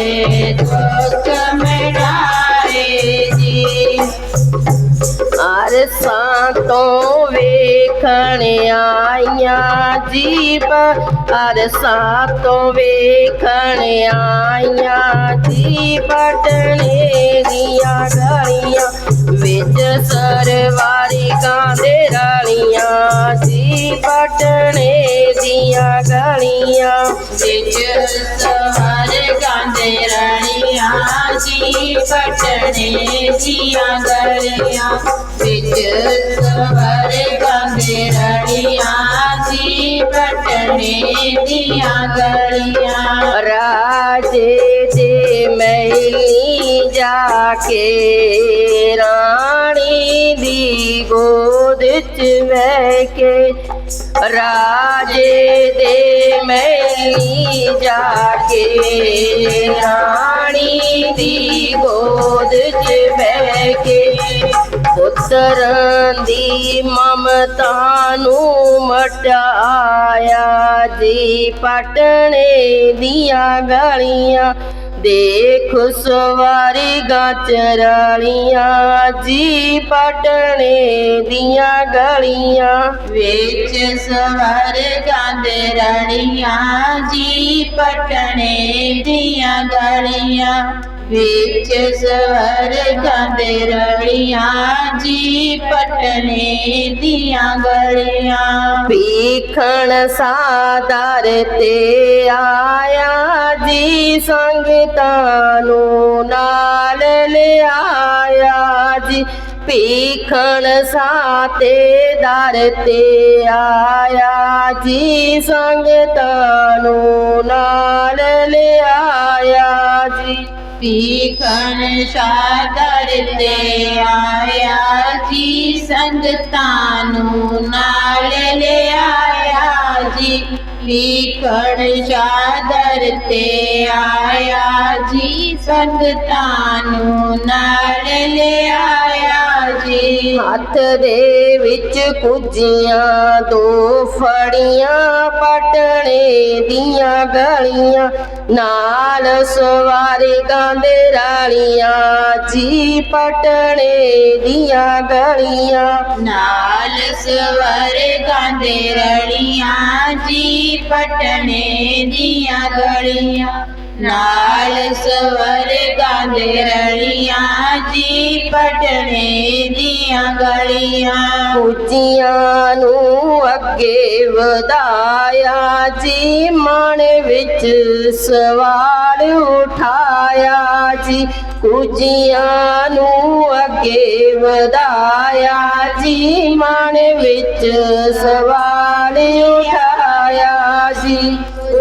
ਏ ਦੁੱਖ ਮਿਟਾਏ ਜੀ ਅਰਸਾਂ ਤੋਂ ਵੇਖਣ ਆਈਆਂ ਜੀਬ ਅਰਸਾਂ ਤੋਂ ਵੇਖਣ ਆਈਆਂ ਜੀ ਪਟਣੇ ਦੀਆਂ ਗਲੀਆਂ ਵਿੱਚ ਸਰਵਾਰੀ ਗਾਂਦੇ ਰਾਲੀਆਂ ਜੀ ਪਟਣੇ ਦੀਆਂ ਗਲੀਆਂ ਵਿੱਚ ਸਵਾਰ ਗਾਂਦੇ ਰਣੀਆਂ ਜੀ ਪਟਣੇ ਦੀਆਂ ਗਲੀਆਂ ਵਿੱਚ ਸਵਾਰ ਗਾਂਦੇ ਰਣੀਆਂ ਜੀ ਪਟਣੇ ਦੀਆਂ ਗਲੀਆਂ। ਰਾਜੇ ਦੇ ਮਹਿਲੀ ਜਾ ਕੇ ਰਾਣੀ ਦੀ ਗੋਦ ਚ ਬਹਿ ਕੇ ਰਾਜੇ ਦੇ ਮਹਿਲੀ ਜਾ ਕੇ ਰਾਣੀ ਦੀ ਗੋਦ ਚ ਬਹਿ ਕੇ ਪੁੱਤਰਾਂ ਦੀ ਮਮਤਾ ਨੂੰ ਮਟਾਇਆ ਜੀ। ਪਟਣੇ ਦੀਆਂ ਗਲੀਆਂ ਦੇਖ ਸਵਾਰੀ ਗਾਚਰਾਲੀਆਂ ਜੀ। ਪਟਣੇ ਦੀਆਂ ਗਲੀਆਂ ਵਿੱਚ ਸਵਾਰ ਗਾਂਦੇ ਰਣੀਆਂ ਜੀ। ਪਟਣੇ ਦੀਆਂ ਗਲੀਆਂ ਵਿੱਚ ਸਵਾਰ ਗਾਂਦੇ ਰਣੀਆਂ ਜੀ ਪਟਣੇ ਦੀਆਂ ਗਲੀਆਂ। ਪੀਖਣ ਸਾਦਰ ਤੇ ਆਇਆ, ਜੀ ਸੰਗਤਾਂ ਨੂੰ ਨਾਲ ਲਿਆਇਆ, ਜੀ ਭੀਖਣ ਸਾਤੇ ਦਰ ਤੇ ਆਇਆ, ਜੀ ਸੰਗਤਾਂ ਨੂੰ ਨਾਲ ਲਿਆਇਆ, ਜੀ। ਭੀਖਣ ਸ਼ਾਦਰ ਤੇ ਆਇਆ ਜੀ, ਸੰਗਤਾਂ ਨੂੰ ਨਾਲ ਲਿਆਇਆ ਜੀ। ਭੀਖਣ ਸ਼ਾਦਰ ਤੇ ਆਇਆ ਜੀ, ਸੰਗਤਾਂ ਨੂੰ ਨਾਲ ਲਿਆਇਆ ਜੀ। ਹੱਥ ਦੇ ਵਿੱਚ ਕੁਝੀਆਂ, ਦੋ ਫੜੀਆਂ, ਪਟਣੇ ਦੀਆਂ ਗਲੀਆਂ, ਨਾਲ ਸਵਾਰੀ ਗਾਂਦੇ ਰਾਲੀਆਂ ਜੀ ਪਟਣੇ ਦੀਆਂ ਗਲੀਆਂ। ਨਾਲ ਸਵਾਰੇ ਗਾਂਦੇ ਰੜੀਆਂ ਜੀ ਪਟਣੇ ਦੀਆਂ ਗਲੀਆਂ। ਨਾਲ ਸਵਰ ਗਾਂਦੇ ਰਲੀਆਂ, ਜੀ ਪਟਨੇ ਦੀਆਂ ਗਲੀਆਂ। ਕੁਝੀਆਂ ਨੂੰ ਅੱਗੇ ਵਧਾਇਆ, ਜੀ ਮਨ ਵਿੱਚ ਸਵਾਲ ਉਠਾਇਆ, ਜੀ ਕੁਝੀਆਂ ਨੂੰ ਅੱਗੇ ਵਧਾਇਆ, ਜੀ ਮਨ ਵਿੱਚ ਸਵਾਲ ਉਠਾਇਆ, ਜੀ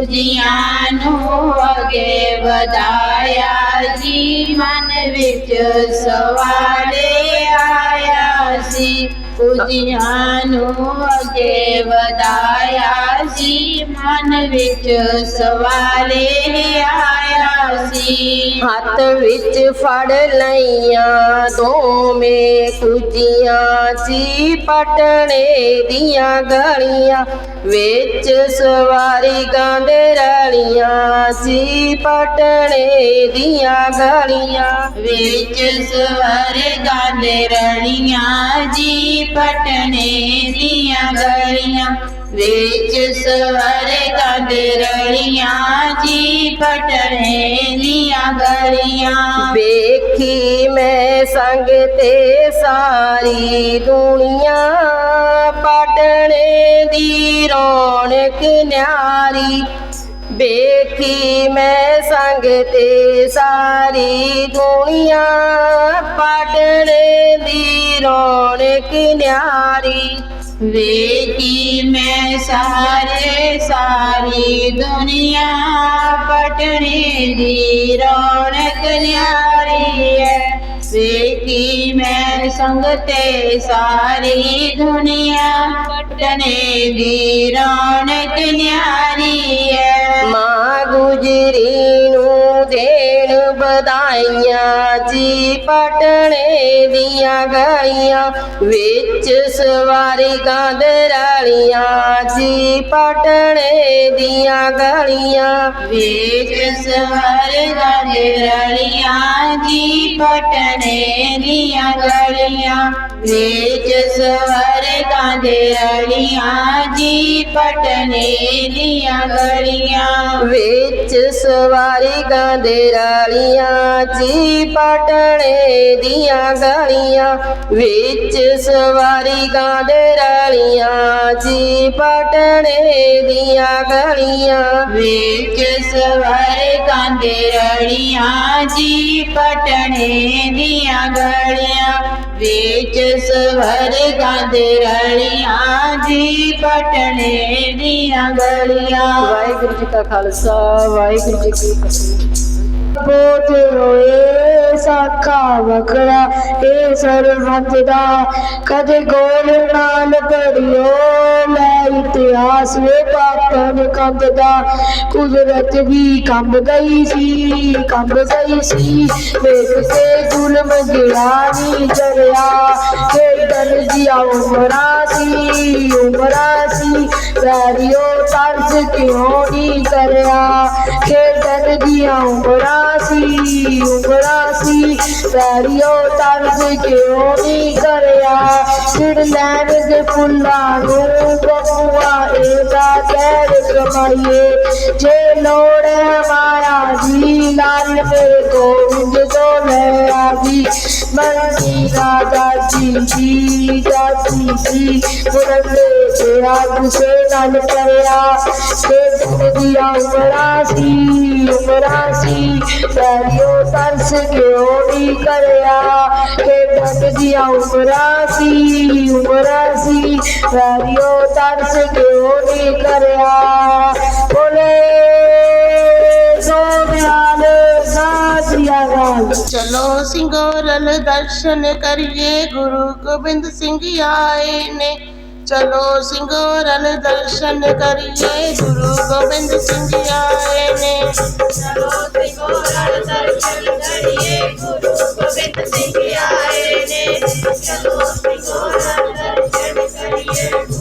ਕੁਜੀਆਂ ਨੂੰ ਅਗੇ ਵਧਾਇਆ ਜੀ ਮਨ ਵਿੱਚ ਸਵਾਲੇ ਆਇਆ ਸੀ ਕੁਜੀਆਂ ਨੂੰ ਅਗੇ ਵਧਾਇਆ ਸੀ, ਮਨ ਵਿੱਚ ਸਵਾਲੇ ਆਇਆ ਸੀ। ਹੱਥ ਵਿੱਚ ਫੜ ਲਈਆਂ ਦੋਵੇਂ ਕੁਜੀਆਂ ਜੀ ਪਟਣੇ ਦੀਆਂ ਗਲੀਆਂ ਵਿੱਚ ਸਵਾਰੀ ਗਾਂਦੇ ਰਲੀਆਂ ਸੀ, ਪਟਣੇ ਦੀਆਂ ਗਲੀਆਂ ਵਿੱਚ ਸਵਾਰੀ ਗਾਲੇ ਰਲੀਆਂ ਜੀ ਪਟਨੇ ਦੀਆਂ ਗਲੀਆਂ ਵਿੱਚ ਸਵਰ ਗਾਲੇ ਰਣੀਆਂ ਜੀ ਪਟਨੇ ਦੀਆਂ ਗਲੀਆਂ। ਵੇਖੀ ਮੈਂ ਸੰਗ ਤੇ ਸਾਰੀ ਦੁਨੀਆ ਪਟਣੇ ਦੀ ਰੌਣਕ ਨਿਆਰੀ। ਵੇਖੀ ਮੈਂ ਸੰਗ ਤੇ ਸਾਰੀ ਦੁਨੀਆ ਪਟਣੇ ਦੀ ਰੌਣਕ ਨਿਆਰੀ। ਵੇਖੀ ਮੈਂ ਸਾਰੇ ਸਾਰੀ ਦੁਨੀਆ ਪਟਨੇ ਦੀ ਰੌਣਕ ਨਿਆਰੀ ਹੈ ਵੇਖੀ ਮੈਂ ਸੰਗ ਤੇ ਸਾਰੀ ਦੁਨੀਆ ਪਟਨੇ ਦੀ ਰੌਣਕ ਨਿਆਰੀ ਹੈ ਮਾਂ ਗੁਜਰੀ ਨੂੰ ਦੇਣ ਵਧਾਈਆਂ ਜੀ ਪਟਣੇ ਦੀਆਂ ਗਲੀਆਂ ਵਿੱਚ ਸਵਾਰੀ ਗਾਂਦਰਾਲੀਆਂ ਜੀ ਪਟਣੇ ਦੀਆਂ ਗਲੀਆਂ, ਵਿੱਚ ਸਵਰ ਗਾਦੇ ਰਲੀਆਂ, ਜੀ ਪਟਨੇ ਦੀਆਂ ਗਲੀਆਂ, ਵੇਚ ਸਵਰ ਗਾਦੇ ਰਲੀਆਂ, ਜੀ ਪਟਨੇ ਦੀਆਂ ਗਲੀਆਂ, ਵਿੱਚ ਸਵਾਰੀ ਗਾਂਦਰਾਲੀਆਂ ਜੀ ਪਟਣੇ ਦੀਆਂ ਗਲੀਆਂ ਵਿੱਚ ਸਵਾਰੀ ਗਾਂਦੇ ਰਲੀਆਂ ਜੀ ਪਟਣੇ ਦੀਆਂ ਗਲੀਆਂ ਵਿੱਚ ਸਵਾਰੀ ਗਾਦੇ ਰਲੀਆਂ ਜੀ ਪਟਨੇ ਦੀਆਂ ਗਲੀਆਂ ਵਿੱਚ ਸਵਰ ਗਾਂਦੇ ਰਲੀਆਂ ਜੀ ਪਟਨੇ ਦੀਆਂ ਗਲੀਆਂ। ਵਾਹਿਗੁਰੂ ਜੀ ਕਾ ਖਾਲਸਾ, ਵਾਹਿਗੁਰੂ ਜੀ ਕੀ ਫਤਿਹ। ਬੋਤ ਰੋਏ, ਸਾਖਾ ਵਖਰਾ, ਏ ਸਰਬੰਦ ਦਾ। ਕਦੇ ਗੋਲ ਨਾਲ ਪੜਿਓ ਮੈਂ ਇਤਿਹਾਸ ਵੇ ਪਾਪਨ ਕੰਦ ਦਾ। ਕੁਦਰਤ ਵੀ ਕੰਬ ਗਈ ਸੀ, ਕੰਬ ਗਈ ਸੀ। ਵੇਖ ਕੇ ਜ਼ੁਲਮ ਗਿਰਾਨੀ ਜਰਿਆ ਖੇਡਣ ਦੀਆਂ ਉਮਰਾਂ ਸੀ, ਉਮਰਾਂ ਸੀ ਵੈਰੀਓ ਤਰਸ ਕਿਉਂ ਨਹੀਂ ਕਰਿਆ ਖੇਡਣ ਦੀਆਂ ਉਮਰਾਂ ਸੀ ਉਮਰਾਂ ਸੀ ਵੈਰੀਓ ਤਰਸ ਕਿਉਂ ਨਹੀਂ ਕਰਿਆ ਸਿਰ ਲੈਣ ਦੇ ਫੁੱਲਾਂ ਨੂੰ ਬਬੂਆ ਇਹਦਾ ਕਹਿਰ ਕਮਾਈਏ ਜੇ ਲੋੜ ਹੈ ਮਾਇਆ ਦੀ ਲਾਲ ਮੇਰੇ ਗੋਬਿੰਦ ਤੋਂ ਲੈ ਆਵੀ ਮਰਦੀ ਰਾਜਾ ਜੀ ਜੀ ਦਾਦੀ ਜੀ ਮੁਰਲੇ ਤੇਰਾ ਗੁਸੇ ਨਾਲ ਕਰਿਆ। ਤੇ ਦਿਨ ਦੀਆਂ ਉਮਰਾਂ ਸੀ ਉਮਰਾਂ ਸੀ, ਪੈਰਿਓ ਤਰਸ ਕਿਉਂ ਨਹੀਂ ਕਰਿਆ? ਕਿ ਦਿਨ ਦੀਆਂ ਉਮਰਾਂ ਸੀ ਉਮਰਾਂ ਸੀ, ਪੈਰਿਓ ਤਰਸ ਕਿਉਂ ਨਹੀਂ ਕਰਿਆ? ਬੋਲੇ ਸੋਨਿਆਲ ਸਾਜਿਆ ਗਾਲ ਚਲੋ ਸਿੰਘੋਰਲ ਦਰਸ਼ਨ ਕਰੀਏ, ਗੁਰੂ ਗੋਬਿੰਦ ਸਿੰਘ ਆਏ ਨੇ। ਚਲੋ ਸਿੰਘੋਰਲ ਦਰਸ਼ਨ ਕਰੀਏ, ਗੁਰੂ ਗੋਬਿੰਦ ਸਿੰਘ ਆਏ ਨੇ। ਚਲੋ ਸਿੰਘੋਰਲ ਦਰਸ਼ਨ ਕਰੀਏ, ਗੁਰੂ ਗੋਬਿੰਦ ਸਿੰਘ ਆਏ ਨੇ। ਚਲੋ ਸਿੰਘੋਰਲ ਦਰਸ਼ਨ ਕਰੀਏ।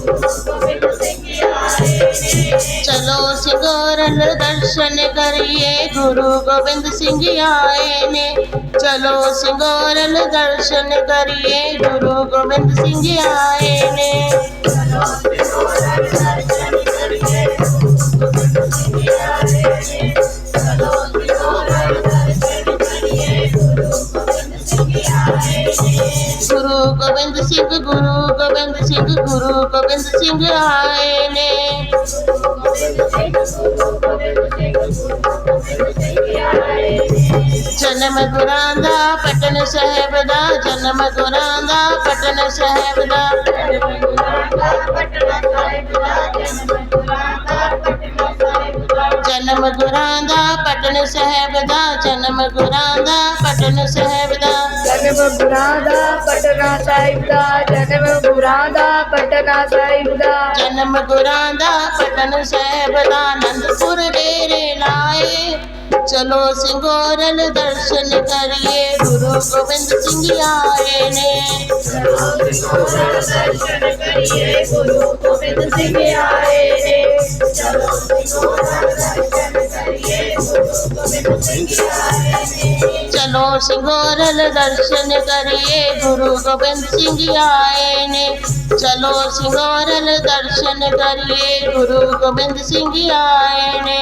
ਸਿੰਘੋਰਲ ਦਰਸ਼ਨ ਕਰੀਏ ਗੁਰੂ ਗੋਬਿੰਦ ਸਿੰਘ ਆਏ ਨੇ। ਚਲੋ ਸਿੰਘੋਰਲ ਦਰਸ਼ਨ ਕਰੀਏ ਗੁਰੂ ਗੋਬਿੰਦ ਸਿੰਘ ਆਏ ਨੇ। ਚਲੋ ਸਿੰਘੋਰਲ ਦਰਸ਼ਨ ਕਰੀਏ ਗੁਰੂ ਗੋਬਿੰਦ ਸਿੰਘ ਆਏ ਨੇ। ਚਲੋ ਸਿੰਘੋਰਲ ਦਰਸ਼ਨ ਕਰੀਏ ਗੁਰੂ ਗੋਬਿੰਦ ਸਿੰਘ ਆਏ ਨੇ। ਗੁਰੂ ਗੋਬਿੰਦ ਸਿੰਘ ਗੁਰੂ ਗੋਬਿੰਦ ਸਿੰਘ ਗੁਰੂ ਗੋਬਿੰਦ ਸਿੰਘ ਆਏ ਨੇ। ਜਨਮ ਗੁਰਾਂ ਦਾ ਪਟਨ ਸਾਹਿਬ ਦਾ ਜਨਮ ਗੁਰਾਂ ਦਾ ਪਟਨ ਸਾਹਿਬ ਦਾ। ਜਨਮ ਗੁਰਾਂ ਦਾ ਪਟਨ ਸਾਹਿਬ ਦਾ ਜਨਮ ਗੁਰਾਂ ਦਾ ਪਟਨ ਸਾਹਿਬ ਦਾ। ਜਨਮ ਗੁਰਾਂ ਦਾ ਪਟਨਾ ਸਾਹਿਬ ਦਾ ਜਨਮ ਗੁਰਾਂ ਦਾ ਪਟਨਾ ਸਾਹਿਬ ਦਾ। ਜਨਮ ਗੁਰਾਂ ਦਾ ਪਟਨ ਸਾਹਿਬ ਦਾ ਆਨੰਦਪੁਰ ਡੇਰੇ ਲਾਏ। ਚਲੋ ਸਿੰਘੋਰਲ ਦਰਸ਼ਨ ਕਰੀਏ, ਗੁਰੂ ਗੋਬਿੰਦ ਸਿੰਘ ਆਏ ਨੇ। ਚਲੋ ਸਿੰਘੋਰਲ ਦਰਸ਼ਨ ਕਰੀਏ, ਗੁਰੂ ਗੋਬਿੰਦ ਸਿੰਘ ਆਏ ਨੇ। ਚਲੋ ਸਿੰਘੋਰਲ ਦਰਸ਼ਨ ਕਰੀਏ, ਗੁਰੂ ਗੋਬਿੰਦ ਸਿੰਘ ਆਏ ਨੇ। ਦਰਸ਼ਨ ਕਰੀਏ ਗੁਰੂ ਗੋਬਿੰਦ ਸਿੰਘ ਆਏ ਨੇ ਚਲੋ ਸਿਖੋਰ ਦਰਸ਼ਨ ਕਰੀਏ ਗੁਰੂ ਗੋਬਿੰਦ ਸਿੰਘ ਆਏ ਨੇ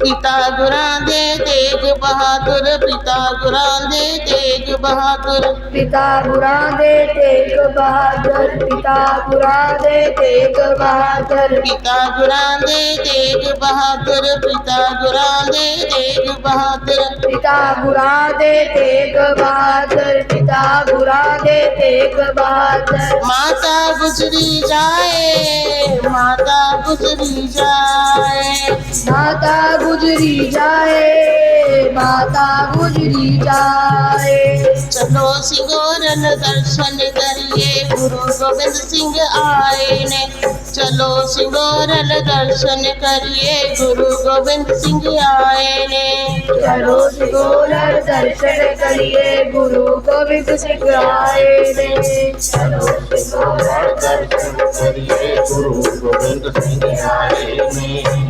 ਪਿਤਾ ਗੁਰਾਂ ਦੇ ਤੇਗ ਬਹਾਦਰ ਪਿਤਾ ਗੁਰਾਂ ਦੇ ਤੇਗ ਬਹਾਦਰ ਪਿਤਾ ਗੁਰਾਂ ਦੇ देते बहादुर पिता बुरा देते बहादुर। पिता बुरा देते एक बहादुर पिता बुरा देते एक बहादुर। पिता बुरा देते बहादुर पिता बुरा देते बहादुर। माता गुजरी जाए माता गुजरी जाए। माता गुजरी जाए माता गुजरी जाए। चलो सिंगोरन दर्शन ਦਰਸ਼ਨ ਕਰੀਏ। ਗੁਰੂ ਗੋਬਿੰਦ ਸਿੰਘ ਆਏ ਨੇ। चलो सिंगोरल दर्शन करिए गुरु गोविंद सिंह आए ने चलो सिंगोरल दर्शन करिए गुरु गोविंद सिंह आए ने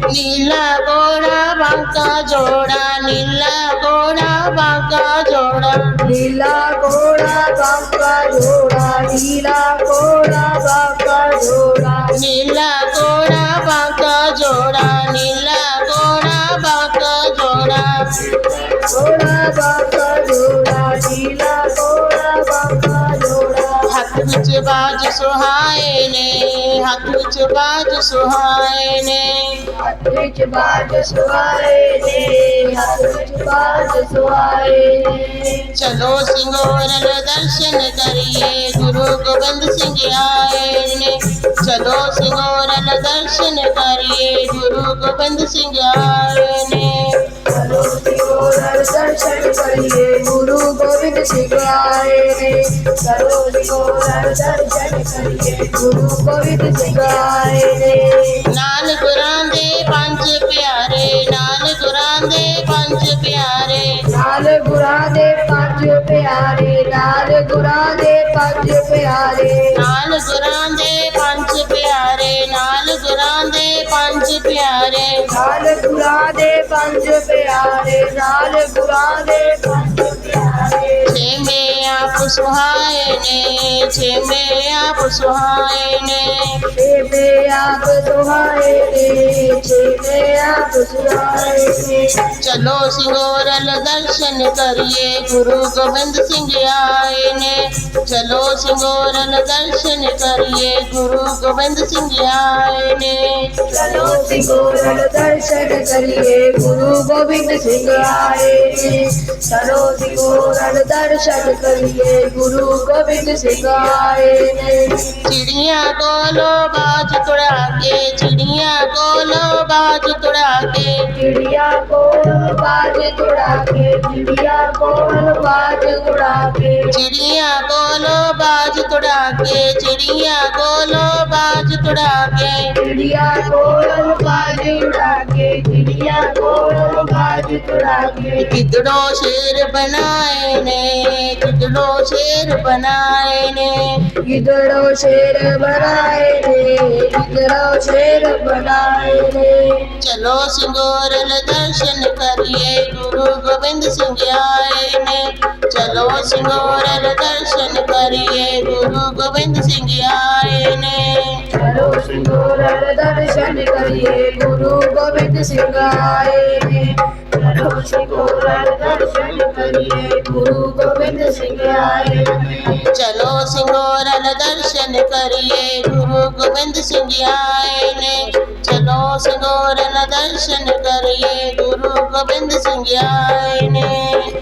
नीला गोरा बांका जोड़ा नीला गोरा बांका जोड़ा नीला गोरा बांका जोड़ा नीला गोरा बांका जोड़ा নীলা গোড়া বাঁকা জোড়া নীলা গোড়া বাঁকা জোড়া। গোড়া বাঁকা জোড়া ਹੱਥ ਵਿੱਚ ਬਾਜ ਸੁਹਾਏ ਨੇ ਹੱਥ ਵਿੱਚ ਬਾਜ ਸੁਹਾਏ ਨੇ। ਹੱਥ ਵਿੱਚ ਬਾਜ ਸੁਆਏ ਨੇ ਹੱਥ ਵਿੱਚ ਬਾਜ ਸੁਆਏ ਨੇ। ਚਲੋ ਸਿੰਘੋਰਨ ਦਰਸ਼ਨ ਕਰੀਏ ਗੁਰੂ ਗੋਬਿੰਦ ਸਿੰਘ ਆਏ ਨੇ। ਚਲੋ ਸਿੰਘੋਰਨ ਦਰਸ਼ਨ ਕਰੀਏ ਗੁਰੂ ਗੋਬਿੰਦ ਸਿੰਘ ਆਏ ਨੇ। ਚਲੋ ਸਿਗੋਲਰ ਦਰਸ਼ਨ ਕਰੀਏ ਗੁਰੂ ਗੋਬਿੰਦ ਸਿੰਘ ਆਏ ਨੇ ਚਲੋ ਸਿਗੋਲਰ ਦਰਸ਼ਨ ਕਰੀਏ ਗੁਰੂ ਗੋਬਿੰਦ ਸਿੰਘ ਆਏ ਨੇ ਨਾਲ ਗੁਰਾਂ ਦੇ ਪੰਜ ਪਿਆਰੇ ਨਾਲ ਗੁਰਾਂ ਦੇ ਪੰਜ ਪਿਆਰੇ ਨਾਲ ਗੁਰਾਂ ਦੇ ਪੰਜ ਪਿਆਰੇ ਨਾਲ ਗੁਰਾਂ ਦੇ ਪੰਜ ਪਿਆਰੇ ਨਾਲ ਗੁਰਾਂ ਦੇ ਪਿਆਰੇ। ਨਾਲ ਗੁਰਾਂ ਦੇ ਪੰਜ ਪਿਆਰੇ ਨਾਲ ਗੁਰਾਂ ਦੇ ਪੰਜ ਪਿਆਰੇ। आप सुहाए ने छे में आप सुहाए छे आप सुहाए छे में आप सुहाए चलो सिंगोर दर्शन करिए गुरु गोविंद सिंह आए ने चलो सिंगोरल दर्शन करिए गुरु गोविंद सिंह आए ने चलो सिंगोरल दर्शन करिए गुरु गोविंद सिंह आए ने चलो सिंगोरल दर्शन करिए चिड़िया बोलो बाज तोड़ा के चिड़िया बोलो बाज तोड़ा के चिड़िया बोलो बाज तोड़ा के चिड़िया बोलो बाज तोड़ा के चिड़िया बोलो बाज तोड़ा के चिड़िया बोलो बाज तोड़ा के चिड़िया बोलो बाज तोड़ा के चिड़िया बोलो ਕੋਲ ਬਾਜ ਉਡਾ ਕੇ ਚਿੜੀਆ ਕੋਲ ਬਾਜ ਤੁੜਾ ਕੇ ਗਿੱਦੜੋ ਸ਼ੇਰ ਬਣਾਏ ਨੇ ਗਿੱਦੜੋ ਸ਼ੇਰ ਬਣਾਏ ਨੇ। ਗਿੱਦੜੋ ਸ਼ੇਰ ਬਣਾਏ ਨੇ ਗਿੱਦੜੋ ਸ਼ੇਰ ਬਣਾਏ ਨੇ। ਚਲੋ ਸਿੰਘੋਰਲ ਦਰਸ਼ਨ ਕਰੀਏ ਗੁਰੂ ਗੋਬਿੰਦ ਸਿੰਘ ਆਏ ਨੇ। ਚਲੋ ਸਿੰਘੋਰਲ ਦਰਸ਼ਨ ਕਰੀਏ ਗੁਰੂ ਗੋਬਿੰਦ ਸਿੰਘ ਆਏ ਨੇ। ਚਲੋ ਸਿੰਘੋਰਲ ਦਰਸ਼ਨ ਕਰੀਏ ਗੁਰੂ ਗੋਬਿੰਦ ਸਿੰਘ ਆਏ ਨੇ। ਚਲੋ ਸਿੰਘੋਰਲ ਦਰਸ਼ਨ ਕਰੀਏ ਗੁਰੂ ਗੋਬਿੰਦ ਸਿੰਘ ਆਏ ਨੇ ਚਲੋ ਸਿੰਘੋਰਲ ਦਰਸ਼ਨ ਕਰੀਏ ਗੁਰੂ ਗੋਬਿੰਦ ਸਿੰਘ ਆਏ ਨੇ ਚਲੋ ਸਿੰਘੋਰਲ ਦਰਸ਼ਨ ਕਰੀਏ ਗੁਰੂ ਗੋਬਿੰਦ ਸਿੰਘ ਆਏ ਨੇ।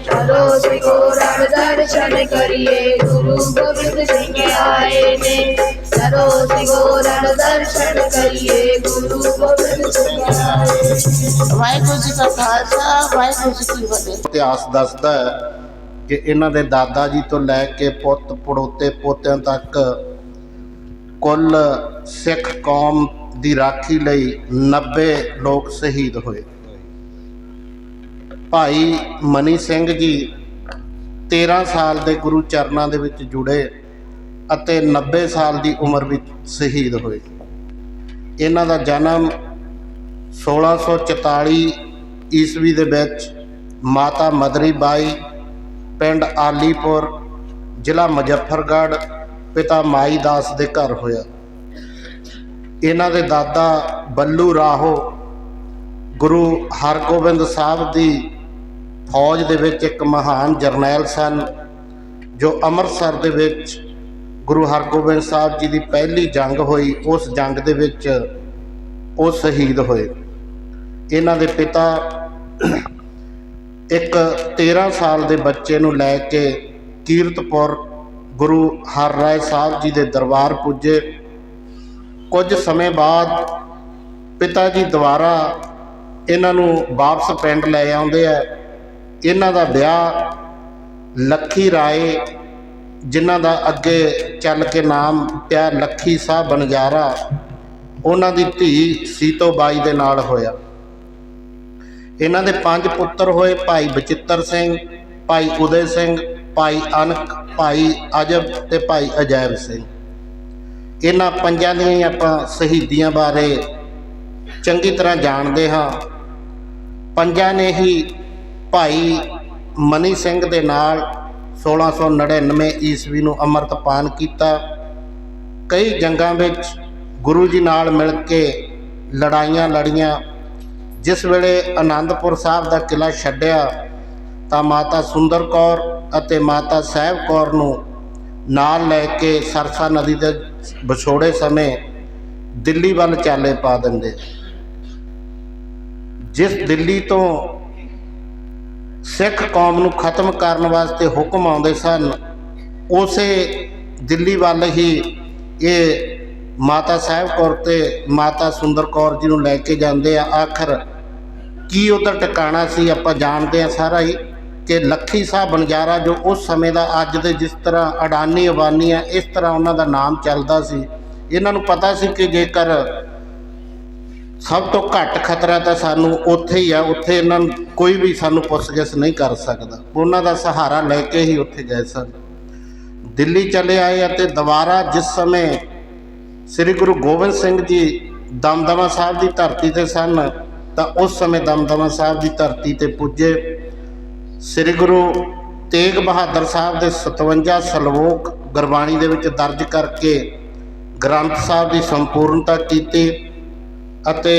ਚਲੋ ਸਿੰਘੋਰਲ ਦਰਸ਼ਨ ਕਰੀਏ ਗੁਰੂ ਗੋਬਿੰਦ ਸਿੰਘ ਆਏ ਨੇ। ਚਲੋ ਸਿੰਘੋਰਲ ਦਰਸ਼ਨ ਕਰੀਏ ਗੁਰੂ ਗੋਬਿੰਦ ਸਿੰਘ ਆਏ ਨੇ। ਵਾਹਿਗੁਰੂ ਜੀ ਕਾ ਖਾਲਸਾ ਵਾਹਿਗੁਰੂ ਜੀ ਕੀ ਫਤਿਹ। ਇਤਿਹਾਸ ਦੱਸਦਾ ਹੈ ਕਿ ਇਹਨਾਂ ਦੇ ਦਾਦਾ ਜੀ ਤੋਂ ਲੈ ਕੇ ਪੁੱਤ ਪੜੋਤੇ ਪੋਤਿਆਂ ਤੱਕ ਕੁੱਲ ਸਿੱਖ ਕੌਮ ਦੀ ਰਾਖੀ ਲਈ 90 ਲੋਕ ਸ਼ਹੀਦ ਹੋਏ। ਭਾਈ ਮਨੀ ਸਿੰਘ ਜੀ 13 ਸਾਲ ਦੇ ਗੁਰੂ ਚਰਨਾਂ ਦੇ ਵਿੱਚ ਜੁੜੇ ਅਤੇ 90 ਸਾਲ ਦੀ ਉਮਰ ਵਿੱਚ ਸ਼ਹੀਦ ਹੋਏ। ਇਹਨਾਂ ਦਾ ਜਨਮ 1644 ਈਸਵੀ ਦੇ ਵਿੱਚ ਮਾਤਾ ਮਦਰੀ ਬਾਈ, ਪਿੰਡ ਆਲੀਪੁਰ, ਜ਼ਿਲ੍ਹਾ ਮੁਜ਼ੱਫਰਗੜ੍ਹ, ਪਿਤਾ ਮਾਈ ਦਾਸ ਦੇ ਘਰ ਹੋਇਆ। ਇਹਨਾਂ ਦੇ ਦਾਦਾ ਬੱਲੂ ਰਾਹੋ ਗੁਰੂ ਹਰਗੋਬਿੰਦ ਸਾਹਿਬ ਦੀ ਫੌਜ ਦੇ ਵਿੱਚ ਇੱਕ ਮਹਾਨ ਜਰਨੈਲ ਸਨ, ਜੋ ਅੰਮ੍ਰਿਤਸਰ ਦੇ ਵਿੱਚ ਗੁਰੂ ਹਰਗੋਬਿੰਦ ਸਾਹਿਬ ਜੀ ਦੀ ਪਹਿਲੀ ਜੰਗ ਹੋਈ, ਉਸ ਜੰਗ ਦੇ ਵਿੱਚ ਉਹ ਸ਼ਹੀਦ ਹੋਏ। ਇਹਨਾਂ ਦੇ ਪਿਤਾ ਇੱਕ 13 ਸਾਲ ਦੇ ਬੱਚੇ ਨੂੰ ਲੈ ਕੇ ਕੀਰਤਪੁਰ ਗੁਰੂ ਹਰ ਰਾਏ ਸਾਹਿਬ ਜੀ ਦੇ ਦਰਬਾਰ ਪੁੱਜੇ। ਕੁਝ ਸਮੇਂ ਬਾਅਦ ਪਿਤਾ ਜੀ ਦੁਬਾਰਾ ਇਹਨਾਂ ਨੂੰ ਵਾਪਸ ਪਿੰਡ ਲੈ ਆਉਂਦੇ ਆ। ਇਹਨਾਂ ਦਾ ਵਿਆਹ ਲੱਖੀ ਰਾਏ, ਜਿਨ੍ਹਾਂ ਦਾ ਅੱਗੇ ਚੱਲ ਕੇ ਨਾਮ ਪਿਆ ਲੱਖੀ ਸਾਹਿਬ ਬਨਜਾਰਾ ਉਹਨਾਂ ਦੀ ਧੀ ਸੀਤੋ ਬਾਈ ਦੇ ਨਾਲ ਹੋਇਆ। ਇਹਨਾਂ ਦੇ ਪੰਜ ਪੁੱਤਰ ਹੋਏ, ਭਾਈ ਬਚਿੱਤਰ ਸਿੰਘ, ਭਾਈ ਉਦੈ ਸਿੰਘ, ਭਾਈ ਅਨਕ, ਭਾਈ ਅਜਬ ਤੇ ਭਾਈ ਅਜੈਬ ਸਿੰਘ। ਇਹਨਾਂ ਪੰਜਾਂ ਦੀਆਂ ਹੀ ਆਪਾਂ ਸ਼ਹੀਦੀਆਂ ਬਾਰੇ ਚੰਗੀ ਤਰ੍ਹਾਂ ਜਾਣਦੇ ਹਾਂ। ਪੰਜਾਂ ਨੇ ਹੀ ਭਾਈ ਮਨੀ ਸਿੰਘ ਦੇ ਨਾਲ 1699 ਈਸਵੀ ਨੂੰ ਅੰਮ੍ਰਿਤਪਾਨ ਕੀਤਾ। ਕਈ ਜੰਗਾਂ ਵਿੱਚ ਗੁਰੂ ਜੀ ਨਾਲ ਮਿਲ ਕੇ ਲੜਾਈਆਂ ਲੜੀਆਂ। ਜਿਸ ਵੇਲੇ ਆਨੰਦਪੁਰ ਸਾਹਿਬ ਦਾ ਕਿਲਾ ਛੱਡਿਆ, ਤਾਂ ਮਾਤਾ ਸੁੰਦਰ ਕੌਰ ਅਤੇ ਮਾਤਾ ਸਾਹਿਬ ਕੌਰ ਨੂੰ ਨਾਲ ਲੈ ਕੇ ਸਰਸਾ ਨਦੀ ਦੇ ਵਿਛੋੜੇ ਸਮੇਂ ਦਿੱਲੀ ਵੱਲ ਚਾਲੇ ਪਾ ਦਿੰਦੇ। ਜਿਸ ਦਿੱਲੀ ਤੋਂ ਸਿੱਖ ਕੌਮ ਨੂੰ ਖਤਮ ਕਰਨ ਵਾਸਤੇ ਹੁਕਮ ਆਉਂਦੇ ਸਨ, ਉਸੇ ਦਿੱਲੀ ਵੱਲ ਹੀ ਇਹ ਮਾਤਾ ਸਾਹਿਬ ਕੌਰ ਤੇ ਮਾਤਾ ਸੁੰਦਰ ਕੌਰ ਜੀ ਨੂੰ ਲੈ ਕੇ ਜਾਂਦੇ ਆ। ਆਖਰ ਕੀ ਉਧਰ ਟਿਕਾਣਾ ਸੀ, ਆਪਾਂ ਜਾਣਦੇ ਆ ਸਾਰਾ ਹੀ। ਕਿ ਲੱਖੀ ਸਾਹਿਬ ਬਨਜਾਰਾ ਜੋ ਉਸ ਸਮੇਂ ਦਾ ਅੱਜ ਦੇ ਜਿਸ ਤਰ੍ਹਾਂ ਅਡਾਨੀ ਅਬਾਨੀ ਆ ਇਸ ਤਰ੍ਹਾਂ ਉਹਨਾਂ ਦਾ ਨਾਮ ਚੱਲਦਾ ਸੀ। ਇਹਨਾਂ ਨੂੰ ਪਤਾ ਸੀ ਕਿ ਜੇਕਰ ਸਭ ਤੋਂ ਘੱਟ ਖਤਰਾ ਤਾਂ ਸਾਨੂੰ ਉੱਥੇ ਹੀ ਆ, ਉੱਥੇ ਇਹਨਾਂ ਨੂੰ ਕੋਈ ਵੀ ਸਾਨੂੰ ਪੁੱਛਗਿੱਛ ਨਹੀਂ ਕਰ ਸਕਦਾ। ਉਹਨਾਂ ਦਾ ਸਹਾਰਾ ਲੈ ਕੇ ਹੀ ਉੱਥੇ ਗਏ ਸਨ। ਦਿੱਲੀ ਚਲੇ ਆਏ ਅਤੇ ਦੁਬਾਰਾ ਜਿਸ ਸਮੇਂ ਸ੍ਰੀ ਗੁਰੂ ਗੋਬਿੰਦ ਸਿੰਘ ਜੀ ਦਮਦਮਾ ਸਾਹਿਬ ਦੀ ਧਰਤੀ ਤੇ ਸਨ, ਤਾਂ ਉਸ ਸਮੇਂ ਦਮਦਮਾ ਸਾਹਿਬ ਦੀ ਧਰਤੀ ਤੇ ਪੁੱਜੇ। ਸ੍ਰੀ ਗੁਰੂ ਤੇਗ ਬਹਾਦਰ ਸਾਹਿਬ ਦੇ 57 ਸਲੋਕ ਗੁਰਬਾਣੀ ਦੇ ਵਿੱਚ ਦਰਜ ਕਰਕੇ ਗ੍ਰੰਥ ਸਾਹਿਬ ਦੀ ਸੰਪੂਰਨਤਾ ਕੀਤੀ ਅਤੇ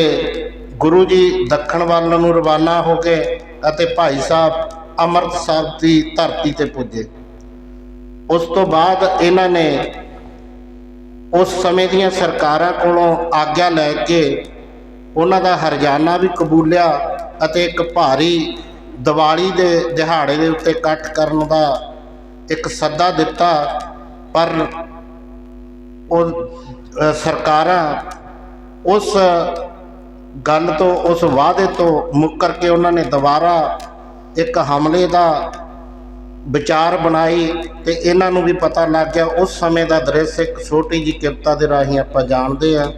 ਗੁਰੂ ਜੀ ਦੱਖਣ ਵੱਲ ਨੂੰ ਰਵਾਨਾ ਹੋ ਗਏ ਅਤੇ ਭਾਈ ਸਾਹਿਬ ਅੰਮ੍ਰਿਤਸਰ ਦੀ ਧਰਤੀ ਤੇ ਪੁੱਜੇ। ਉਸ ਤੋਂ ਬਾਅਦ ਇਹਨਾਂ ਨੇ ਉਸ ਸਮੇਂ ਦੀਆਂ ਸਰਕਾਰਾਂ ਕੋਲੋਂ ਆਗਿਆ ਲੈ ਕੇ ਉਹਨਾਂ ਦਾ ਹਰਜਾਨਾ ਵੀ ਕਬੂਲਿਆ ਅਤੇ ਇੱਕ ਭਾਰੀ ਦੀਵਾਲੀ ਦੇ ਦਿਹਾੜੇ ਦੇ ਉੱਤੇ ਇਕੱਠ ਕਰਨ ਦਾ ਇੱਕ ਸੱਦਾ ਦਿੱਤਾ, ਪਰ ਉਹ ਸਰਕਾਰਾਂ ਉਸ ਗੱਲ ਤੋਂ, ਉਸ ਵਾਅਦੇ ਤੋਂ ਮੁੱਕਰ ਕੇ ਉਹਨਾਂ ਨੇ ਦੁਬਾਰਾ ਇੱਕ ਹਮਲੇ ਦਾ ਵਿਚਾਰ ਬਣਾਈ ਤੇ ਇਹਨਾਂ ਨੂੰ ਵੀ ਪਤਾ ਲੱਗ ਗਿਆ, ਉਸ ਸਮੇਂ ਦਾ ਦ੍ਰਿਸ਼ ਇੱਕ ਛੋਟੀ ਜੀ ਕਿਰਤਾ ਦੇ ਰਾਹੀਂ ਆਪਾਂ ਜਾਣਦੇ ਆ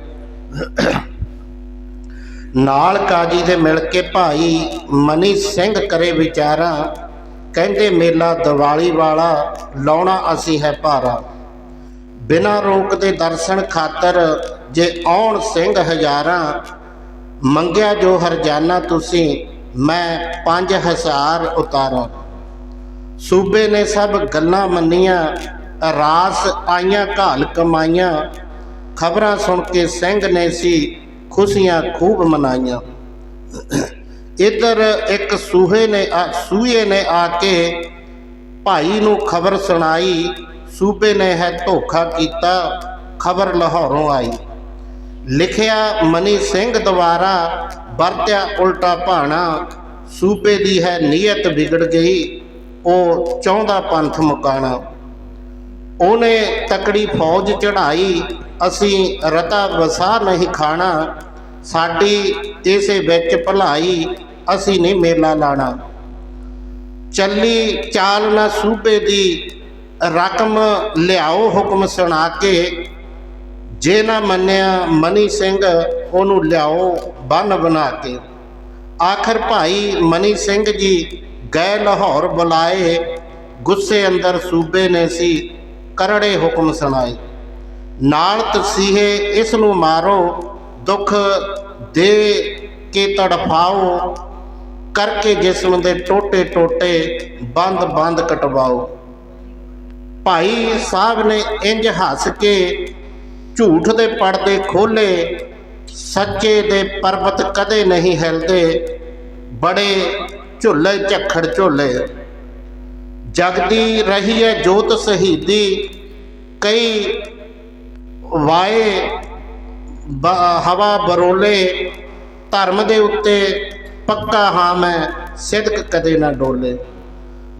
ਨਾਲ ਕਾਜੀ ਦੇ ਮਿਲ ਕੇ ਭਾਈ ਮਨੀ ਸਿੰਘ ਕਰੇ ਵਿਚਾਰਾਂ, ਕਹਿੰਦੇ ਮੇਲਾ ਦੀਵਾਲੀ ਵਾਲਾ ਲਾਉਣਾ ਅਸੀਂ ਹੈ ਭਾਰਾ। ਬਿਨਾਂ ਰੋਕ ਦੇ ਦਰਸ਼ਨ ਖਾਤਰ ਜੇ ਆਉਣ ਸਿੰਘ ਹਜ਼ਾਰਾਂ, ਮੰਗਿਆ ਜੋ ਹਰਜਾਨਾ ਤੁਸੀਂ, ਮੈਂ 5000 ਉਤਾਰਾਂ। ਸੂਬੇ ਨੇ ਸਭ ਗੱਲਾਂ ਮੰਨੀਆਂ, ਰਾਸ ਆਈਆਂ ਘਾਲ ਕਮਾਈਆਂ। ਖਬਰਾਂ ਸੁਣ ਕੇ ਸਿੰਘ ਨੇ ਸੀ ਖੁਸ਼ੀਆਂ ਖੂਬ ਮਨਾਈਆਂ। ਇੱਧਰ ਇੱਕ ਸੂਹੇ ਨੇ ਸੂਏ ਨੇ ਆ ਕੇ ਭਾਈ ਨੂੰ ਖਬਰ ਸੁਣਾਈ। ਸੂਬੇ ਨੇ ਹੈ ਧੋਖਾ ਕੀਤਾ। ਖਬਰ ਲਾਹੌਰੋਂ ਆਈ। ਲਿਖਿਆ, ਮਨੀ ਸਿੰਘ ਦੁਆਰਾ ਵਰਤਿਆ ਉਲਟਾ ਭਾਣਾ। ਸੂਬੇ ਦੀ ਹੈ ਨੀਅਤ ਵਿਗੜ ਗਈ। ਉਹ ਚਾਹੁੰਦਾ ਪੰਥ ਮੁਕਾਣਾ। ਉਹਨੇ ਤਕੜੀ ਫੌਜ ਚੜਾਈ ਅਸੀਂ ਰਤਾ ਵਸਾ ਨਹੀਂ ਖਾਣਾ, ਸਾਡੀ ਇਸੇ ਵਿੱਚ ਭਲਾਈ, ਅਸੀਂ ਨਹੀਂ ਮੇਲਾ ਲਾਣਾ। ਚੱਲੀ ਚਾਲ ਨਾ ਸੂਬੇ ਦੀ, ਰਕਮ ਲਿਆਓ ਹੁਕਮ ਸੁਣਾ ਕੇ, ਜੇ ਨਾ ਮੰਨਿਆ ਮਨੀ ਸਿੰਘ, ਉਹਨੂੰ ਲਿਆਓ ਬੰਨ ਬਣਾ ਕੇ। ਆਖਰ ਭਾਈ ਮਨੀ ਸਿੰਘ ਜੀ ਗਏ ਲਾਹੌਰ ਬੁਲਾਏ, ਗੁੱਸੇ ਅੰਦਰ ਸੂਬੇ ਨੇ ਸੀ ਕਰੜੇ ਹੁਕਮ ਸੁਣਾਏ। ਨਾਲ ਤਸੀਹੇ ਇਸ ਨੂੰ ਮਾਰੋ, ਦੁੱਖ ਦੇ ਕੇ ਤੜਫਾਓ, ਕਰਕੇ ਜਿਸਮ ਦੇ ਟੋਟੇ ਟੋਟੇ ਬੰਦ ਬੰਦ ਕਟਵਾਓ। ਭਾਈ ਸਾਹਿਬ ਨੇ ਇੰਜ ਹੱਸ ਕੇ ਝੂਠ ਦੇ ਪਰਦੇ ਖੋਲੇ ਸੱਚੇ ਦੇ ਪਰਬਤ ਕਦੇ ਨਹੀਂ ਹਿਲਦੇ, ਬੜੇ ਝੁੱਲੇ ਝੱਖੜ ਝੋਲੇ। ਜਗਦੀ ਰਹੀ ਹੈ ਜੋਤ ਸਹੀਦੀ, ਕਈ ਵਾਏ ਹਵਾ ਬਰੋਲੇ, ਧਰਮ ਦੇ ਉੱਤੇ ਪੱਕਾ ਹਾਂ ਮੈਂ, ਸਿਦਕ ਕਦੇ ਨਾ ਡੋਲੇ।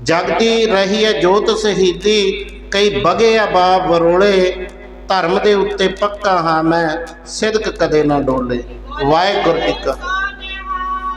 ਜਗਦੀ ਰਹੀ ਹੈ ਜੋਤ ਸਹੀਦੀ, ਕਈ ਬਗੇ ਆਬਾ ਬਰੋਲੇ, ਧਰਮ ਦੇ ਉੱਤੇ ਪੱਕਾ ਹਾਂ ਮੈਂ, ਸਿਦਕ ਕਦੇ ਨਾ ਡੋਲੇ। ਵਾਹਿਗੁਰੂ ਜੀ ਕਾ